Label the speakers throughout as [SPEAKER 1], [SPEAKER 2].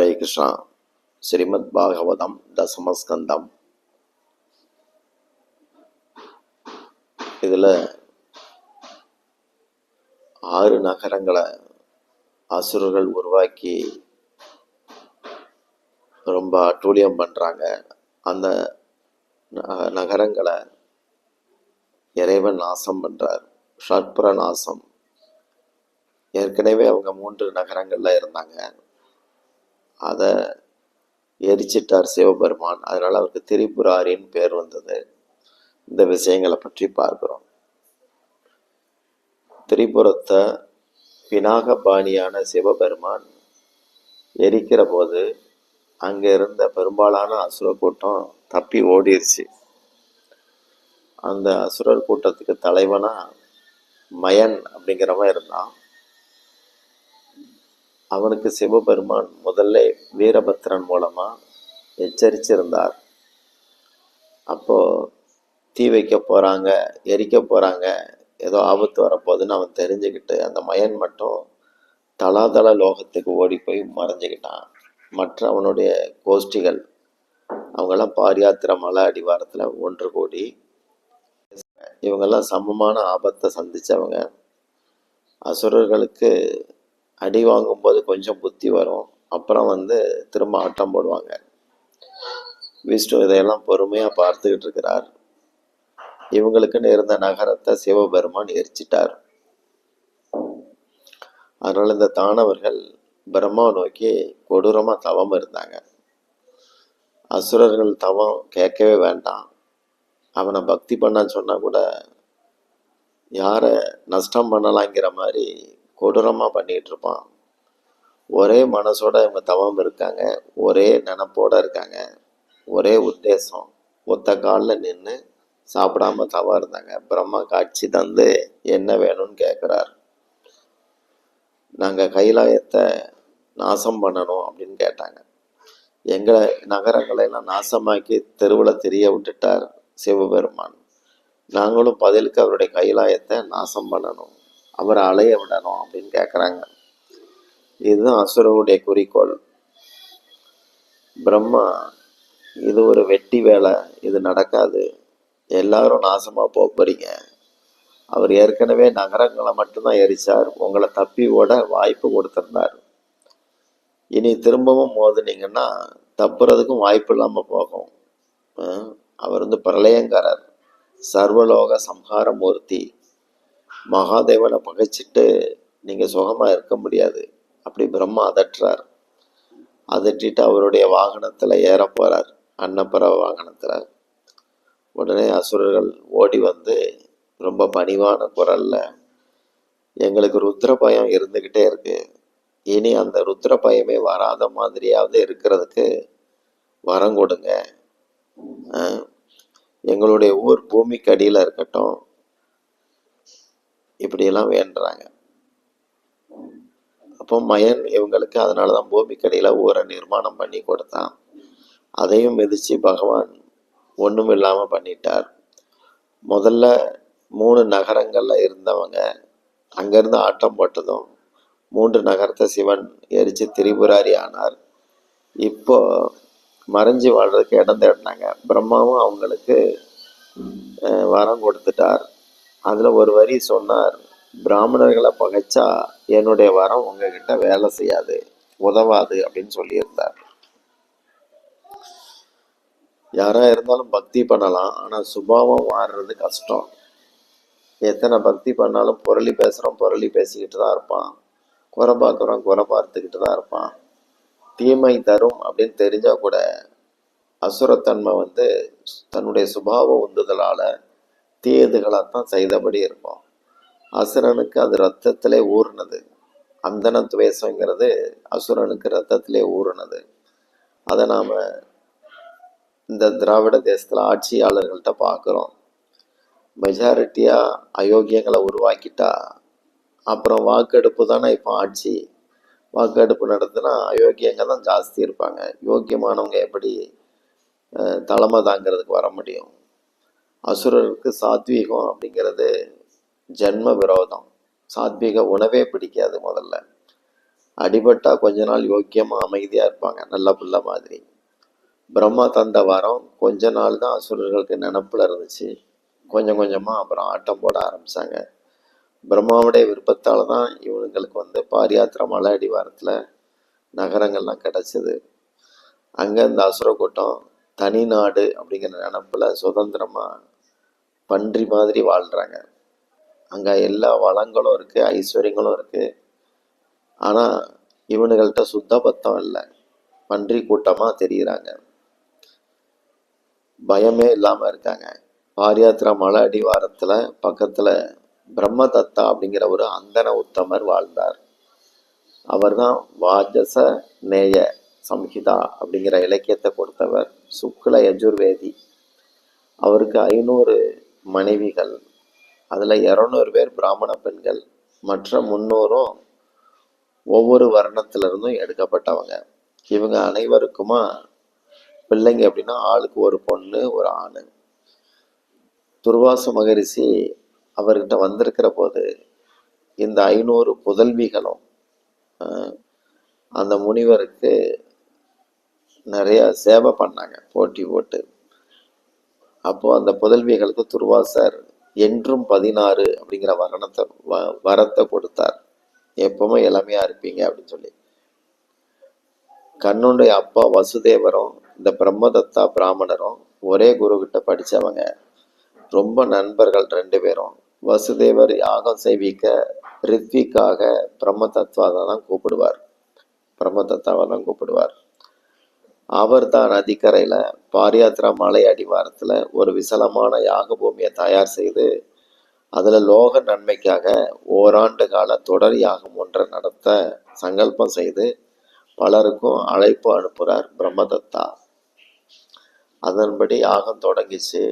[SPEAKER 1] ஹரே கிருஷ்ணா. ஸ்ரீமத் பாகவதம் தசமஸ்கந்தம். இதில் ஆறு நகரங்களை அசுரர்கள் உருவாக்கி ரொம்ப அட்டூழியம் பண்ணுறாங்க அந்த ந- நகரங்களை இறைவன் நாசம் பண்ணுறார் ஷட்புர நாசம் ஏற்கனவே அவங்க மூன்று நகரங்கள்ல இருந்தாங்க. அதை எரிச்சிட்டார் சிவபெருமான். அதனால் அவருக்கு திரிபுராரின்னு பேர் வந்தது. இந்த விஷயங்களை பற்றி பார்க்குறோம். திரிபுரத்தை பினாகபாணியான சிவபெருமான் எரிக்கிற போது அங்கே இருந்த பெரும்பாலான அசுர கூட்டம் தப்பி ஓடிருச்சு. அந்த அசுரர் கூட்டத்துக்கு தலைவனாக மயன் அப்படிங்கிறவன் இருந்தான். அவனுக்கு சிவபெருமான் முதல்ல வீரபத்திரன் மூலமாக எச்சரிச்சிருந்தார். அப்போது தீ வைக்க போகிறாங்க எரிக்க போகிறாங்க ஏதோ ஆபத்து வரப்போகுதுன்னு அவன் தெரிஞ்சுக்கிட்டு அந்த மயன் மட்டும் தலாதள லோகத்துக்கு ஓடி போய் மறைஞ்சுக்கிட்டான். மற்ற அவனுடைய கோஷ்டிகள் அவங்கெல்லாம் பாரியாத்திர மலை அடிவாரத்தில் ஒன்று கூடி இவங்கெல்லாம் சமமான ஆபத்தை சந்தித்தவங்க அசுரர்களுக்கு அடி வாங்கும்போது கொஞ்சம் புத்தி வரும். அப்புறம் வந்து திரும்ப ஆட்டம் போடுவாங்க. விஷ்ணு இதையெல்லாம் பொறுமையாக பார்த்துக்கிட்டு இருக்கிறார். இவங்களுக்குன்னு இருந்த நகரத்தை சிவபெருமான் எரிச்சிட்டார். அதனால் இந்த தானவர்கள் பிரம்மாவை நோக்கி கொடூரமாக தவம் இருந்தாங்க. அசுரர்கள் தவம் கேட்கவே வேண்டாம். அவனை பக்தி பண்ணான்னு சொன்னால் கூட யாரை நஷ்டம் பண்ணலாங்கிற மாதிரி கொடூரமாக பண்ணிகிட்டு இருப்பான் ஒரே மனசோட இவங்க தவம் இருக்காங்க. ஒரே நினப்போட இருக்காங்க. ஒரே உத்தேசம். ஒத்த காலில் நின்று சாப்பிடாம தவம் இருந்தாங்க. பிரம்மா காட்சி தந்து என்ன வேணும்னு கேட்குறார் நாங்கள் கைலாயத்தை நாசம் பண்ணணும் அப்படின்னு கேட்டாங்க. எங்களை நகரங்களை எல்லாம் நாசமாக்கி தெருவில் தெரிய விட்டுட்டார் சிவபெருமான். நாங்களும் பதிலுக்கு அவருடைய கைலாயத்தை நாசம் பண்ணணும். அவரை அலைய விடணும் அப்படின்னு கேட்குறாங்க இதுதான் அசுரனுடைய குறிக்கோள். பிரம்மா இது ஒரு வெட்டி வேலை இது நடக்காது. எல்லாரும் நாசமாக போக போறீங்க. அவர் ஏற்கனவே நகரங்களை மட்டும்தான் எரிச்சார். உங்களை தப்பி ஓட வாய்ப்பு கொடுத்துருந்தார். இனி திரும்பவும் மோதுனீங்கன்னா தப்புறதுக்கும் வாய்ப்பு இல்லாமல் போகும். அவர் வந்து பிரளயங்காரர். சர்வலோக சம்ஹார மூர்த்தி மகாதேவனை பகைச்சிட்டு நீங்கள் சுகமாக இருக்க முடியாது. அப்படி பிரம்மா அதட்டுறார். அதட்டிட்டு அவருடைய வாகனத்தில் ஏற போகிறார் அன்னப்பறவை வாகனத்தில். உடனே அசுரர்கள் ஓடி வந்து ரொம்ப பணிவான குரலில் எங்களுக்கு ருத்ர பயம் இருந்துக்கிட்டே இருக்கு. இனி அந்த ருத்ர பயமே வராத மாதிரியாவது இருக்கிறதுக்கு வரம் கொடுங்க. எங்களுடைய ஊர் பூமிக்கு அடியில் இருக்கட்டும். இப்படியெல்லாம் வேண்டுறாங்க. அப்போ மயன் இவங்களுக்கு அதனால தான் பூமிக்கடியில் ஊரை நிர்மாணம் பண்ணி கொடுத்தான். அதையும் மிதித்து பகவான் ஒன்றும் இல்லாமல் பண்ணிட்டார். முதல்ல மூணு நகரங்களில் இருந்தவங்க அங்கேருந்து ஆட்டம் போட்டதும் மூன்று நகரத்தை சிவன் எரிச்சு திரிபுராரி ஆனார். இப்போ மறைஞ்சு வாழ்றதுக்கு இடம் தேடினாங்க. பிரம்மாவும் அவங்களுக்கு வரம் கொடுத்துட்டார். அதில் ஒரு வரி சொன்னார் பிராமணர்களை பகைச்சா என்னுடைய வரம் உங்ககிட்ட வேலை செய்யாது உதவாது அப்படின்னு சொல்லியிருந்தார். யாரா இருந்தாலும் பக்தி பண்ணலாம் ஆனால் சுபாவம் மாறுறது கஷ்டம். எத்தனை பக்தி பண்ணாலும் புரளி பேசுகிறோம் புரளி பேசிக்கிட்டு தான் இருப்பான். குறை பார்க்குறோம் குறை பார்த்துக்கிட்டு தான் இருப்பான். தீமை தரும் அப்படின்னு தெரிஞ்சால் கூட அசுரத்தன்மை வந்து தன்னுடைய சுபாவ உந்துதலால் தீயதுகளைத்தான் செய்தபடி இருக்கும் அசுரனுக்கு அது ரத்தத்திலே ஊறினது. அந்தன துவேஷங்கிறது அசுரனுக்கு ரத்தத்திலே ஊறினது. அதை நாம் இந்த திராவிட தேசத்தில் ஆட்சியாளர்கள்ட்ட பார்க்குறோம். மெஜாரிட்டியாக அயோக்கியங்களை உருவாக்கிட்டா அப்புறம் வாக்கெடுப்பு தானே இப்போ ஆட்சி. வாக்கெடுப்பு நடத்தினா அயோக்கியங்க தான் ஜாஸ்தி இருப்பாங்க. யோக்கியமானவங்க எப்படி தலைமை தாங்கிறதுக்கு வர முடியும்? அசுரருக்கு சாத்வீகம் அப்படிங்கிறது ஜென்ம விரோதம். சாத்வீக உணவே பிடிக்காது முதல்ல. அடிபட்டா கொஞ்ச நாள் யோக்கியமாக அமைதியா இருப்பாங்க நல்ல புள்ள மாதிரி. பிரம்மா தந்த வாரம் கொஞ்ச நாள் தான் அசுரர்களுக்கு நினப்பில் இருந்துச்சு. கொஞ்சம் கொஞ்சமாக அப்புறம் ஆட்டம் போட ஆரம்பித்தாங்க பிரம்மாவுடைய விருப்பத்தால் தான் இவனுங்களுக்கு வந்து பாரியாத்திர மலை அடிவாரத்தில் நகரங்கள்லாம் கிடச்சிது. அங்கே இந்த அசுர கூட்டம் தனி நாடு அப்படிங்கிற நினப்பில் சுதந்திரமாக பன்றி மாதிரி வாழ்கிறாங்க அங்கே எல்லா வளங்களும் இருக்குது ஐஸ்வர்யங்களும் இருக்குது ஆனால் இவனுகள்கிட்ட சுத்த பத்தம் இல்லை. பன்றி கூட்டமாக தெரிகிறாங்க பயமே இல்லாமல் இருக்காங்க. பாரியாத்திரா மலை அடிவாரத்தில் பக்கத்தில் பிரம்ம பிரம்மதத்தா அப்படிங்கிற ஒரு அந்தன உத்தமர் வாழ்ந்தார். அவர்தான் வாஜச நேய சம்ஹிதா அப்படிங்கிற இலக்கியத்தை கொடுத்தவர் சுக்ல யஜுர்வேதி. அவருக்கு ஐநூறு மனைவிகள். அதுல இருநூறு பேர் பிராமண பெண்கள் மற்ற முன்னூறும் ஒவ்வொரு வருணத்திலிருந்தும் எடுக்கப்பட்டவங்க. இவங்க அனைவருக்குமா பிள்ளைங்க அப்படின்னா ஆளுக்கு ஒரு பொண்ணு ஒரு ஆண். துர்வாச மகரிஷி அவர்கிட்ட வந்திருக்கிற போது இந்த ஐநூறு புதல்விகளும் ஆஹ், அந்த முனிவருக்கு நிறைய சேவை பண்ணாங்க போட்டி போட்டு. அப்போ அந்த புதல்விகளுக்கு துர்வாசர் என்றும் பதினாறு அப்படிங்கிற வரணத்தை வ- வரத்தை கொடுத்தார். எப்பவுமே இளமையா இருப்பீங்க அப்படின்னு சொல்லி. கண்ணனுடைய அப்பா வசுதேவரும் இந்த பிரம்மதத்தா பிராமணரும் ஒரே குரு கிட்ட படிச்சவங்க. ரொம்ப நண்பர்கள் ரெண்டு பேரும். வசுதேவர் யாகம் செய்விக்க ரித்விக்காக பிரம்ம தத்துவாவை தான் கூப்பிடுவார். பிரம்ம தத்தாவை தான் கூப்பிடுவார். அவர் தான் நதிக்கரையில் பாரியாத்திரா மலை அடிவாரத்தில் ஒரு விசலமான யாக பூமியை தயார் செய்து அதில் லோக நன்மைக்காக ஓராண்டு கால தொடர் யாகம் ஒன்றை நடத்த சங்கல்பம் செய்து பலருக்கும் அழைப்பு அனுப்புகிறார் பிரம்மதத்தா. அதன்படி யாகம் தொடங்கிச்சு.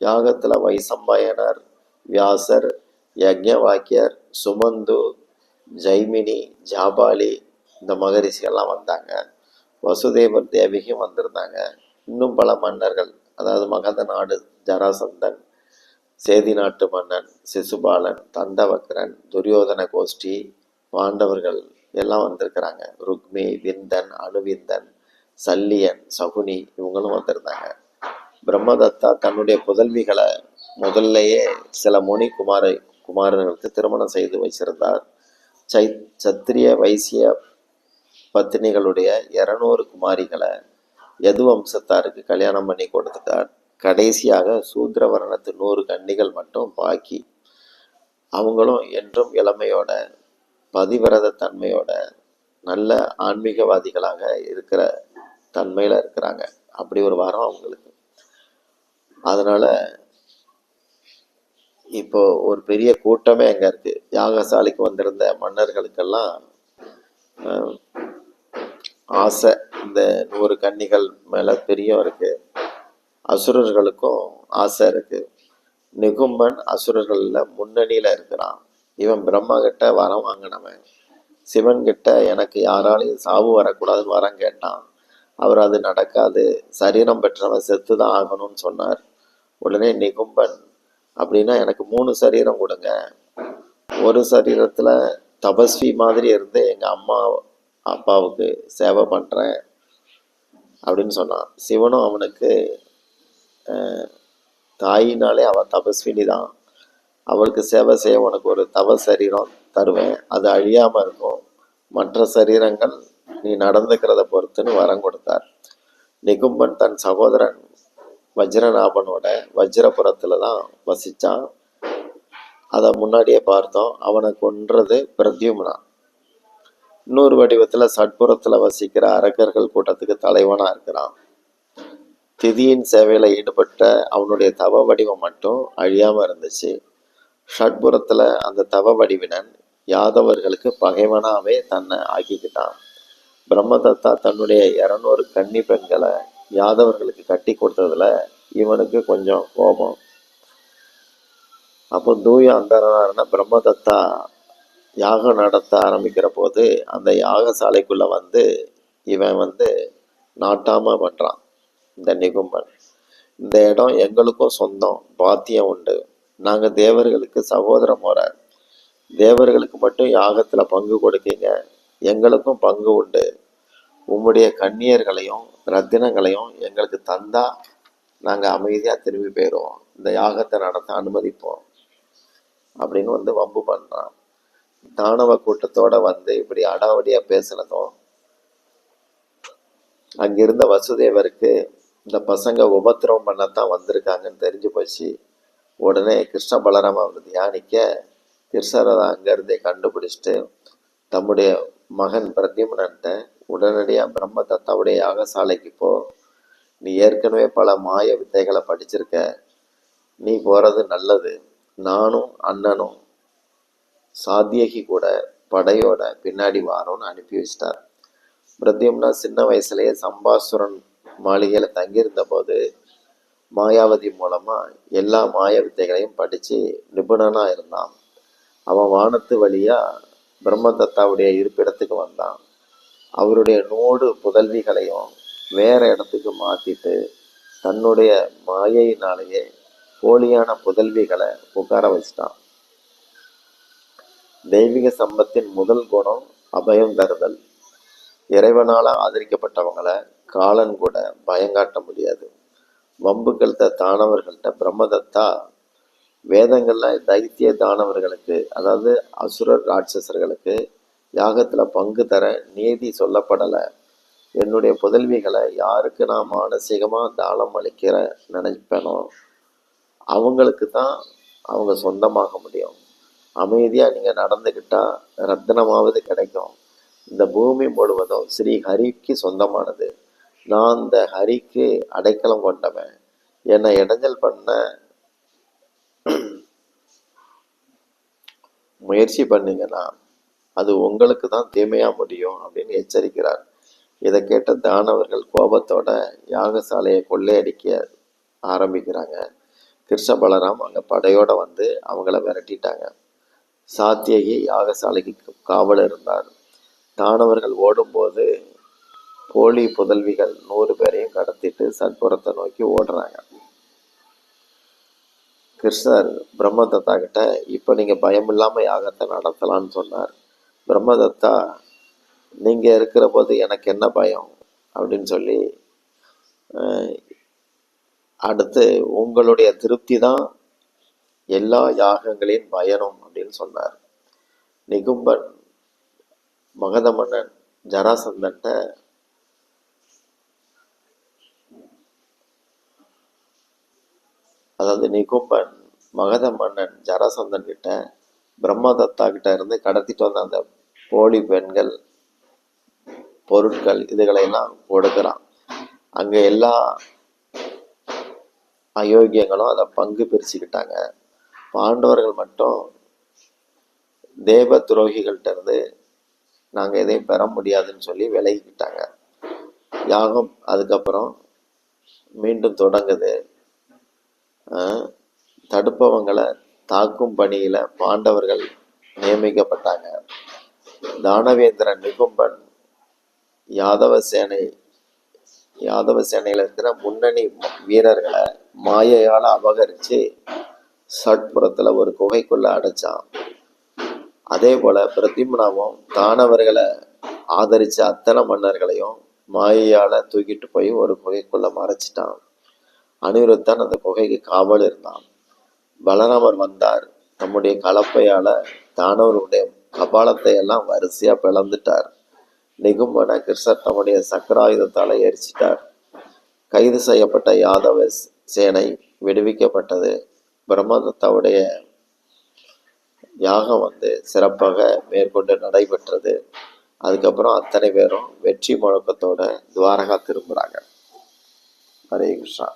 [SPEAKER 1] யாகத்தில் வைசம்பாயனர் வியாசர் யக்ஞவாக்கியர் சுமந்து ஜெய்மினி ஜாபாலி இந்த மகரிஷி எல்லாம் வந்தாங்க. வசுதேவர் தேவிகும் வந்திருந்தாங்க. இன்னும் பல மன்னர்கள் அதாவது மகத நாடு ஜராசந்தன் சேதி நாட்டு மன்னன் சிசுபாலன் தந்தவக்கரன் துரியோதன கோஷ்டி பாண்டவர்கள் எல்லாம் வந்திருக்கிறாங்க. ருக்மி விந்தன் அணுவிந்தன் சல்லியன் சகுனி இவங்களும் வந்திருந்தாங்க. பிரம்மதத்தா தன்னுடைய புதல்விகளை முதல்லையே சில முனி குமார குமாரர்களுக்கு திருமணம் செய்து வச்சிருந்தார் சை சத்திரிய வைசிய பத்தினிகளுடைய இரநூறு குமாரிகளை யது வம்சத்தாருக்கு கல்யாணம் பண்ணி கொடுத்துட்டார். கடைசியாக சூத்திரவரணத்து நூறு கன்னிகள் மட்டும் பாக்கி. அவங்களும் என்றும் இளமையோட பதிவிரத தன்மையோட நல்ல ஆன்மீகவாதிகளாக இருக்கிற தன்மையில் இருக்கிறாங்க. அப்படி ஒரு வாரம் அவங்களுக்கு. அதனால இப்போ ஒரு பெரிய கூட்டமே அங்கே இருக்கு. யாகசாலைக்கு வந்திருந்த மன்னர்களுக்கெல்லாம் ஆசை. இந்த நூறு கன்னிகள் மேலே பிரியம் இருக்குது அசுரர்களுக்கும் ஆசை இருக்குது நிகும்பன் அசுரர்களில் முன்னணியில் இருக்கிறான். இவன் பிரம்மா கிட்ட வரம் வாங்கினவன். சிவன் கிட்ட எனக்கு யாராலையும் சாவு வரக்கூடாதுன்னு வரம் கேட்டான். அவர் அது நடக்காது. சரீரம் பெற்றவன் செத்து தான் ஆகணும்னு சொன்னார். உடனே நிகும்பன் அப்படின்னா எனக்கு மூணு சரீரம் கொடுங்க. ஒரு சரீரத்தில் தபஸ்வி மாதிரி இருந்து எங்கள் அம்மா அப்பாவுக்கு சேவை பண்ணுறேன் அப்படின்னு சொன்னான். சிவனும் அவனுக்கு தாயினாலே அவன் தபஸ்வினி தான் அவளுக்கு சேவை செய்ய உனக்கு ஒரு தவ சரீரம் தருவேன். அது அழியாமல் இருக்கும். மற்ற சரீரங்கள் நீ நடந்துக்கிறத பொறுத்துன்னு வரம் கொடுத்தார். நிகும்பன் தன் சகோதரன் வஜ்ரநாபனோட வஜ்ரபுரத்தில் தான் வசித்தான் அதை முன்னாடியே பார்த்தோம். அவனை கொன்றது பிரத்யும்னா. இன்னொரு வடிவத்துல சட்புறத்துல வசிக்கிற அரக்கர்கள் கூட்டத்துக்கு தலைவனா இருக்கிறான். திதியின் சேவையில ஈடுபட்ட அவனுடைய தவ வடிவம் மட்டும் அழியாம இருந்துச்சு. ஷட்புறத்தில் அந்த தவ வடிவினன் யாதவர்களுக்கு பகைவனாவே தன்னை ஆக்கிக்கிட்டான். பிரம்மதத்தா தன்னுடைய இருநூறு கன்னி பெண்களை யாதவர்களுக்கு கட்டி கொடுத்ததுல இவனுக்கு கொஞ்சம் கோபம். அப்போ தூய அந்தரனான பிரம்மதத்தா யாகம் நடத்த ஆரம்பிக்கிற போது அந்த யாகசாலைக்குள்ளே வந்து இவன் வந்து நாட்டாமல் பண்ணுறான் இந்த நிகும்பன். இந்த இடம் எங்களுக்கும் சொந்தம் பாத்தியம் உண்டு. நாங்கள் தேவர்களுக்கு சகோதர முறை தேவர்களுக்கு மட்டும் யாகத்தில் பங்கு கொடுக்கீங்க. எங்களுக்கும் பங்கு உண்டு. உம்முடைய கண்ணியர்களையும் ரத்தினங்களையும் எங்களுக்கு தந்தா நாங்கள் அமைதியாக திரும்பி போயிடுவோம் இந்த யாகத்தை நடத்த அனுமதிப்போம். அப்படின்னு வந்து வம்பு பண்ணுறான் தானவ கூட்டத்தோட வந்து இப்படி அடாவடியா பேசினதும் அங்கிருந்த வசுதேவருக்கு இந்த பசங்க உபத்திரவம் பண்ணத்தான் வந்திருக்காங்கன்னு தெரிஞ்சு போச்சு. உடனே கிருஷ்ண பலராம அவர் தியானிக்க கிருஷ்ணரை அங்கிருந்தே கண்டுபிடிச்சிட்டு தம்முடைய மகன் பிரத்யும்னன்ட்ட உடனடியாக பிரம்ம தத்தாவுடைய யாகசாலைக்கு போ. நீ ஏற்கனவே பல மாய வித்தைகளை படிச்சிருக்க. நீ போகிறது நல்லது. நானும் அண்ணனும் சாத்தியகி கூட படையோட பின்னாடி வாரோன்னு அனுப்பி வச்சிட்டார். பிரத்யும்னா சின்ன வயசுலயே சம்பாசுரன் மாளிகையில தங்கியிருந்த போது மாயாவதி மூலமா எல்லா மாய வித்தைகளையும் படிச்சு நிபுணனா இருந்தான். அவன் வானத்து வழியா பிரம்மதத்தாவுடைய இருப்பிடத்துக்கு வந்தான். அவருடைய நூடு புதல்விகளையும் வேற இடத்துக்கு மாத்திட்டு தன்னுடைய மாயையினாலேயே போலியான புதல்விகளை உட்கார வச்சிட்டான். தெய்வீக சம்பத்தின் முதல் குணம் அபயம் தருதல். இறைவனால் ஆதரிக்கப்பட்டவங்கள காலன் கூட பயங்காட்ட முடியாது. வம்புகள்கிட்ட தானவர்கள்ட்ட பிரம்மதத்தா வேதங்களில் தைத்திய தானவர்களுக்கு அதாவது அசுரர் ராட்சசர்களுக்கு யாகத்தில் பங்கு தர நீதி சொல்லப்படலை. என்னுடைய புதல்விகளை யாருக்கு நான் மானசீகமாக தானம் அளிக்கிற நினைப்பேனோ அவங்களுக்கு தான் அவங்க சொந்தமாக முடியும். அமைதியாக நீங்கள் நடந்துக்கிட்டால் ரத்தனமாவது கிடைக்கும். இந்த பூமி முழுவதும் ஸ்ரீ ஹரிக்கு சொந்தமானது. நான் இந்த ஹரிக்கு அடைக்கலம் கொண்டவன். என்னை இடைஞ்சல் பண்ண முயற்சி பண்ணீங்கன்னா அது உங்களுக்கு தான் தீமையாக முடியும் அப்படின்னு எச்சரிக்கிறார். இதை கேட்ட தானவர்கள் கோபத்தோட யாகசாலையை கொள்ளையடிக்க ஆரம்பிக்கிறாங்க. கிருஷ்ண பலராம் அங்கே படையோட வந்து அவங்கள விரட்டிட்டாங்க. சாத்தியகி யாகசாலைக்கு காவல் இருந்தார். தானவர்கள் ஓடும்போது போலி புதல்விகள் நூறு பேரையும் கடத்திட்டு சத்புரத்தை நோக்கி ஓடுறாங்க. கிருஷ்ணர் பிரம்மதத்தா கிட்ட இப்போ நீங்கள் பயம் இல்லாமல் யாகத்தை நடத்தலாம்னு சொன்னார். பிரம்மதத்தா நீங்கள் இருக்கிற போது எனக்கு என்ன பயம்? அப்படின்னு சொல்லி அடுத்து உங்களுடைய திருப்தி தான் எல்லா யாகங்களின் பயனும் அப்படின்னு சொன்னார். நிகும்பன் மகத மன்னன் ஜராசந்தன்ட்ட அதாவது நிகும்பன் மகத மன்னன் ஜராசந்தன் கிட்ட பிரம்மதத்தா கிட்ட இருந்து கடத்திட்டு வந்த அந்த போலி பெண்கள் பொருட்கள் இதுகளை எல்லாம் கொடுக்குறான் அங்க எல்லா அயோக்கியங்களும் அதை பங்கு பிரிச்சுக்கிட்டாங்க. பாண்டவர்கள் மட்டும் தேவ துரோகிகள்கிட்ட இருந்து நாங்கள் எதையும் பெற முடியாதுன்னு சொல்லி விலகிக்கிட்டாங்க. யாகம் அதுக்கப்புறம் மீண்டும் தொடங்குது. ஆஹ் தடுப்பவங்களை தாக்கும் பணியில பாண்டவர்கள் நியமிக்கப்பட்டாங்க. தானவேந்திரன் நிகும்பன் யாதவ சேனை யாதவ சேனையில இருக்கிற முன்னணி வீரர்களை மாயையால் அபகரிச்சு சட்புறத்துல ஒரு குகைக்குள்ள அடைச்சான். அதே போல பிரதிம்னாவும் தானவர்களை ஆதரிச்ச அத்தனை மன்னர்களையும் மாயையால தூக்கிட்டு போய் ஒரு குகைக்குள்ள மறைச்சிட்டான். அனிருத்தன் அந்த குகைக்கு காவல் இருந்தான். பலராமர் வந்தார். தம்முடைய கலப்பையால தானவருடைய கபாலத்தை எல்லாம் வரிசையா பிளந்துட்டார். நிகும்பன கிருஷ்ணர் தம்முடைய சக்கராயுதத்தால எரிச்சிட்டார். கைது செய்யப்பட்ட யாதவ சேனை விடுவிக்கப்பட்டது. பிரம்மதத்தாவுடைய யாகம் வந்து சிறப்பாக மேற்கொண்டு நடைபெற்றது. அதுக்கப்புறம் அத்தனை பேரும் வெற்றி முழக்கத்தோட துவாரகா திரும்புறாங்க. ஹரே கிருஷ்ணா.